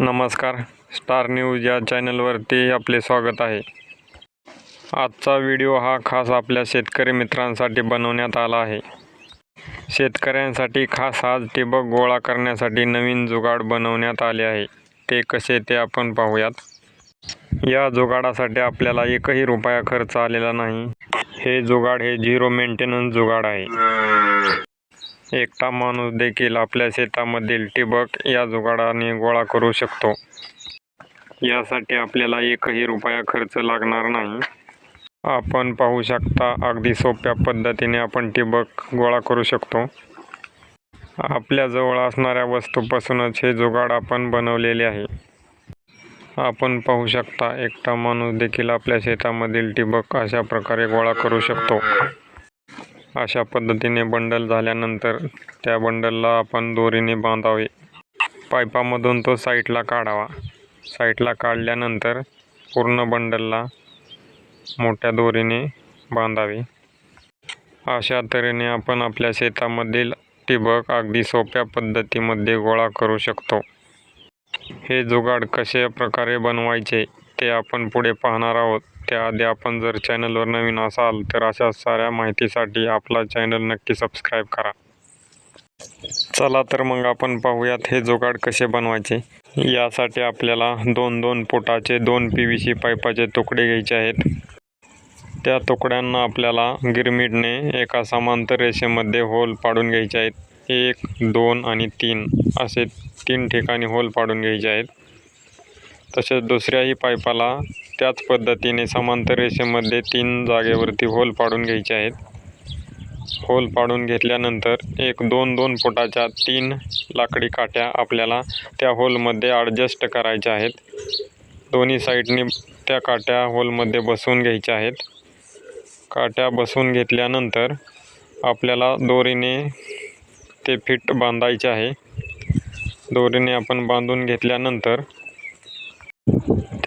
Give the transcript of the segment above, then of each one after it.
नमस्कार. Star news या चॅनलवरती आपले स्वागत आहे. आजचा व्हिडिओ हा खास आपल्या शेतकरी मित्रांसाठी बनवण्यात आला आहे. शेतकऱ्यांसाठी खास आज ठिबक गोळा करण्यासाठी नवीन जुगाड बनवण्यात आले आहे. ते कसे ते आपण पाहूयात. या जुगाडासाठी आपल्याला एकही रुपया खर्च आलेला नाही. हे जुगाड हे झिरो मेंटेनन्स जुगाड आहे. एकटा माणूस देखील आपल्या शेतामधील ठिबक या जुगाडाने गोळा करू शकतो. यासाठी आपल्याला एकही रुपया खर्च लागणार नाही. आपण पाहू शकता अगदी सोप्या पद्धतीने आपण ठिबक गोळा करू शकतो. आपल्याजवळ असणाऱ्या वस्तूपासूनच हे जुगाड आपण बनवलेले आहे. आपण पाहू शकता एकटा माणूस देखील आपल्या शेतामधील ठिबक अशा प्रकारे गोळा करू शकतो. अशा पद्धतीने बंडल झाल्यानंतर त्या बंडलला आपण दोरीने बांधावे. पाईपामधून तो साईटला काढावा. साईटला काढल्यानंतर पूर्ण बंडलला मोठ्या दोरीने बांधावे. अशा तऱ्हेने आपण आपल्या शेतामधील ठिबक अगदी सोप्या पद्धतीमध्ये गोळा करू शकतो. हे जुगाड कशा प्रकारे बनवायचे ते आपण पुढे पाहणार आहोत. त्याआधी आपण जर चॅनलवर नवीन असाल तर अशा साऱ्या माहितीसाठी आपला चॅनल नक्की सबस्क्राईब करा. चला तर मग आपण पाहूयात हे जुगाड कसे बनवायचे. यासाठी आपल्याला दोन दोन फुटाचे दोन पी व्ही सी पाईपाचे तुकडे घ्यायचे आहेत. त्या तुकड्यांना आपल्याला गिरमिडने एका समांतर रेषेमध्ये होल पाडून घ्यायचे आहेत. एक दोन आणि तीन असे तीन ठिकाणी होल पाडून घ्यायचे आहेत. तसेच दुसऱ्याही पाईपाला त्याच पद्धतीने समांतर रेषेमध्ये तीन जागेवरती होल पाडून घ्यायचे आहेत. होल पाडून घेतल्यानंतर एक दोन दोन फुटाच्या तीन लाकडी काठ्या आपल्याला त्या होलमध्ये ॲडजस्ट करायच्या आहेत. दोन्ही साईडनी त्या काट्या होलमध्ये बसवून घ्यायच्या आहेत. काट्या बसवून घेतल्यानंतर आपल्याला दोरीने ते फिट बांधायचे आहे. दोरीने आपण बांधून घेतल्यानंतर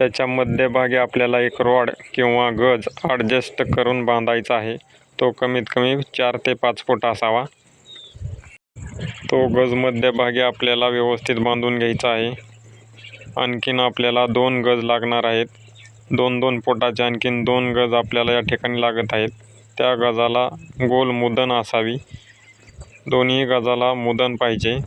त्याच्या मध्यभागी आपल्याला एक रॉड किंवा गज ॲडजस्ट करून बांधायचा आहे. तो कमीत कमी चार ते पाच फूट असावा. तो गज मध्यभागी आपल्याला व्यवस्थित बांधून घ्यायचा आहे. आणखीन आपल्याला दोन गज लागणार आहेत. दोन दोन फुटाचे आणखीन दोन गज आपल्याला या ठिकाणी लागत आहेत. त्या गजाला गोल मुदन असावी. दोन्ही गजाला मुदन पाहिजे.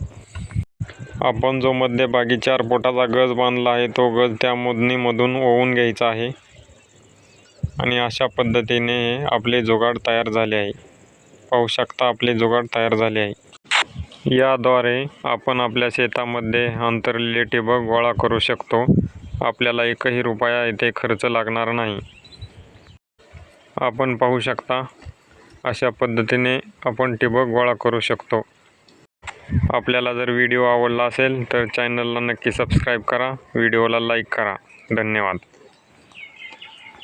आपण जो मध्यभागी चार फुटाचा गज बांधला आहे तो गज त्या मुदनीमधून ओवून घ्यायचा आहे. आणि अशा पद्धतीने आपले जुगाड तयार झाले आहे. पाहू शकता आपले जुगाड तयार झाले आहे. याद्वारे आपण आपल्या शेतामध्ये अंतरलेले ठिबक गोळा करू शकतो. आपल्याला एकही रुपया येथे खर्च लागणार नाही. आपण पाहू शकता अशा पद्धतीने आपण ठिबक गोळा करू शकतो. आपल्याला जर व्हिडिओ आवडला असेल तर चॅनलला नक्की सबस्क्राईब करा. व्हिडिओला लाईक करा. धन्यवाद.